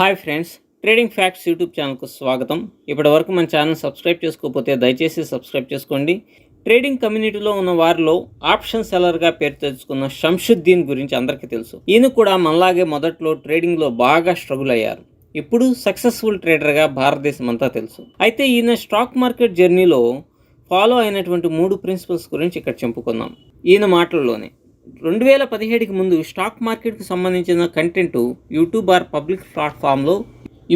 Hi friends trading facts YouTube ఛానల్కు స్వాగతం. ఇప్పటి వరకు మన ఛానల్ సబ్స్క్రైబ్ చేసుకోకపోతే దయచేసి సబ్స్క్రైబ్ చేసుకోండి. ట్రేడింగ్ కమ్యూనిటీలో ఉన్న వారిలో ఆప్షన్ సెల్లర్గా పేరు తెచ్చుకున్న షంషుద్దీన్ గురించి అందరికీ తెలుసు. ఈయన కూడా మనలాగే మొదట్లో ట్రేడింగ్లో బాగా స్ట్రగుల్ అయ్యారు. ఇప్పుడు సక్సెస్ఫుల్ ట్రేడర్గా భారతదేశం అంతా తెలుసు. అయితే ఈయన స్టాక్ మార్కెట్ జర్నీలో ఫాలో అయినటువంటి మూడు ప్రిన్సిపల్స్ గురించి ఇక్కడ చెప్పుకుందాం. ఈయన మాటల్లోనే రెండు వేల పదిహేడుకి ముందు స్టాక్ మార్కెట్కు సంబంధించిన కంటెంట్ యూట్యూబ్ ఆర్ పబ్లిక్ ప్లాట్ఫామ్లో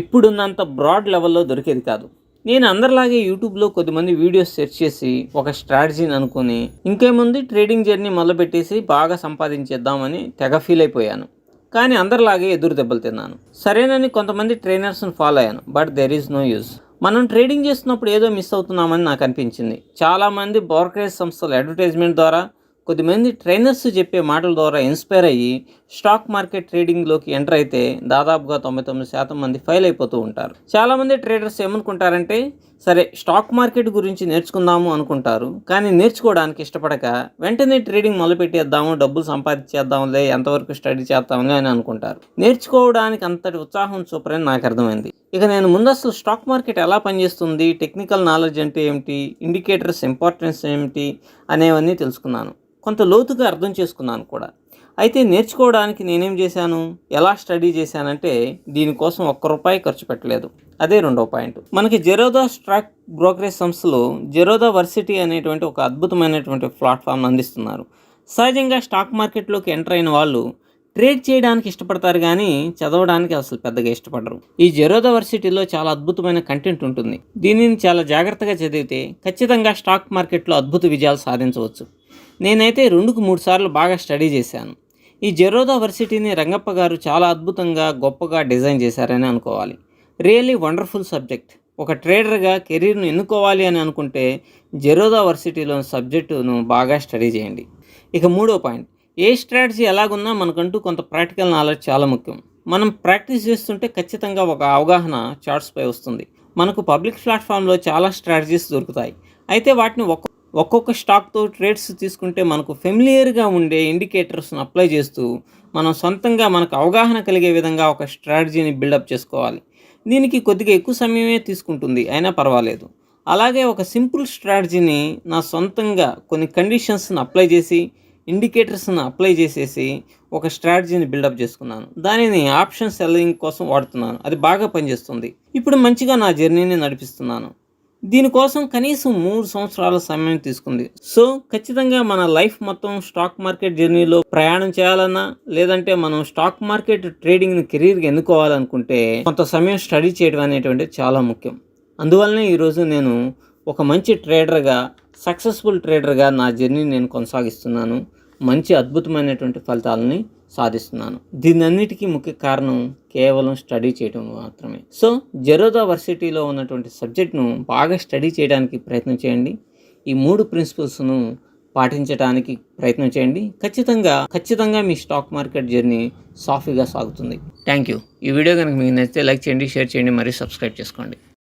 ఇప్పుడున్నంత బ్రాడ్ లెవెల్లో దొరికేది కాదు. నేను అందరిలాగే యూట్యూబ్లో కొద్దిమంది వీడియోస్ సెర్చ్ చేసి ఒక స్ట్రాటజీని అనుకుని ఇంకేముంది ట్రేడింగ్ జర్నీ మొదలుపెట్టేసి బాగా సంపాదించేద్దామని తెగ ఫీల్ అయిపోయాను. కానీ అందరిలాగే ఎదురు దెబ్బలు తిన్నాను. సరేనని కొంతమంది ట్రైనర్స్ని ఫాలో అయ్యాను but there is no use మనం ట్రేడింగ్ చేస్తున్నప్పుడు ఏదో మిస్ అవుతున్నామని నాకు అనిపించింది. చాలామంది బ్రోకరేజ్ సంస్థలు అడ్వర్టైజ్మెంట్ ద్వారా కొద్దిమంది ట్రైనర్స్ చెప్పే మాటల ద్వారా ఇన్స్పైర్ అయ్యి స్టాక్ మార్కెట్ ట్రేడింగ్లోకి ఎంటర్ అయితే దాదాపుగా తొంభై తొమ్మిది శాతం మంది ఫెయిల్ అయిపోతూ ఉంటారు. చాలామంది ట్రేడర్స్ ఏమనుకుంటారంటే సరే స్టాక్ మార్కెట్ గురించి నేర్చుకుందాము అనుకుంటారు కానీ నేర్చుకోవడానికి ఇష్టపడక వెంటనే ట్రేడింగ్ మొదలుపెట్టేద్దాము డబ్బులు సంపాదించేద్దాంలే ఎంతవరకు స్టడీ చేద్దాంలే అని అనుకుంటారు. నేర్చుకోవడానికి అంతటి ఉత్సాహం చూపరని నాకు అర్థమైంది. ఇక నేను ముందు అసలు స్టాక్ మార్కెట్ ఎలా పనిచేస్తుంది టెక్నికల్ నాలెడ్జ్ అంటే ఏమిటి ఇండికేటర్స్ ఇంపార్టెన్స్ ఏమిటి అనేవన్నీ తెలుసుకున్నాను. కొంత లోతుగా అర్థం చేసుకున్నాను కూడా. అయితే నేర్చుకోవడానికి నేనేం చేశాను? ఎలా స్టడీ చేశానంటే దీనికోసం ఒక్క రూపాయి ఖర్చు పెట్టలేదు. అదే రెండో పాయింట్. మనకి జెరోదా స్టాక్ బ్రోకరేజ్ సంస్థలో జెరోదా వర్సిటీ అనేటువంటి ఒక అద్భుతమైనటువంటి ప్లాట్ఫామ్ అందిస్తున్నారు. సహజంగా స్టాక్ మార్కెట్లోకి ఎంటర్ అయిన వాళ్ళు ట్రేడ్ చేయడానికి ఇష్టపడతారు కానీ చదవడానికి అసలు పెద్దగా ఇష్టపడరు. ఈ జెరోదా వర్సిటీలో చాలా అద్భుతమైన కంటెంట్ ఉంటుంది. దీనిని చాలా జాగ్రత్తగా చదివితే ఖచ్చితంగా స్టాక్ మార్కెట్లో అద్భుత విజయాలు సాధించవచ్చు. నేనైతే రెండుకు మూడు సార్లు బాగా స్టడీ చేశాను. ఈ జెరోదా వర్సిటీని రంగప్ప గారు చాలా అద్భుతంగా గొప్పగా డిజైన్ చేశారని అనుకోవాలి. రియల్లీ వండర్ఫుల్ సబ్జెక్ట్ ఒక ట్రేడర్గా కెరీర్ను ఎన్నుకోవాలి అని అనుకుంటే జెరోదా వర్సిటీలోని సబ్జెక్టును బాగా స్టడీ చేయండి. ఇక మూడో పాయింట్. ఏ స్ట్రాటజీ ఎలాగున్నా మనకంటూ కొంత ప్రాక్టికల్ నాలెడ్జ్ చాలా ముఖ్యం. మనం ప్రాక్టీస్ చేస్తుంటే ఖచ్చితంగా ఒక అవగాహన చార్ట్స్పై వస్తుంది. మనకు పబ్లిక్ ప్లాట్ఫామ్లో చాలా స్ట్రాటజీస్ దొరుకుతాయి. అయితే వాటిని ఒక్క ఒక్కొక్క స్టాక్తో ట్రేడ్స్ తీసుకుంటే మనకు ఫెమిలియర్గా ఉండే ఇండికేటర్స్ను అప్లై చేస్తూ మనం సొంతంగా మనకు అవగాహన కలిగే విధంగా ఒక స్ట్రాటజీని బిల్డప్ చేసుకోవాలి. దీనికి కొద్దిగా ఎక్కువ సమయమే తీసుకుంటుంది అయినా పర్వాలేదు. అలాగే ఒక సింపుల్ స్ట్రాటజీని నా సొంతంగా కొన్ని కండిషన్స్ని అప్లై చేసి ఇండికేటర్స్ని అప్లై చేసేసి ఒక స్ట్రాటజీని బిల్డప్ చేసుకున్నాను. దానిని ఆప్షన్ సెల్లింగ్ కోసం వాడుతున్నాను. అది బాగా పనిచేస్తుంది. ఇప్పుడు మంచిగా నా జర్నీని నడిపిస్తున్నాను. దీనికోసం కనీసం మూడు సంవత్సరాల సమయం తీసుకుంది. సో ఖచ్చితంగా మన లైఫ్ మొత్తం స్టాక్ మార్కెట్ జర్నీలో ప్రయాణం చేయాలన్నా లేదంటే మనం స్టాక్ మార్కెట్ ట్రేడింగ్ని కెరీర్గా ఎన్నుకోవాలనుకుంటే కొంత సమయం స్టడీ చేయడం అనేటువంటి చాలా ముఖ్యం. అందువల్లనే ఈరోజు నేను ఒక మంచి ట్రేడర్గా సక్సెస్ఫుల్ ట్రేడర్గా నా జర్నీ నేను కొనసాగిస్తున్నాను. మంచి అద్భుతమైనటువంటి ఫలితాలని సాధిస్తున్నాను. దీనన్నిటికీ ముఖ్య కారణం కేవలం స్టడీ చేయడం మాత్రమే. సో జెరోదా వర్సిటీలో ఉన్నటువంటి సబ్జెక్ట్ను బాగా స్టడీ చేయడానికి ప్రయత్నం చేయండి. ఈ మూడు ప్రిన్సిపల్స్ను పాటించడానికి ప్రయత్నం చేయండి. ఖచ్చితంగా ఖచ్చితంగా మీ స్టాక్ మార్కెట్ జర్నీ సాఫీగా సాగుతుంది. థ్యాంక్ యూ ఈ వీడియో కనుక మీకు నచ్చితే లైక్ చేయండి షేర్ చేయండి మరియు సబ్స్క్రైబ్ చేసుకోండి.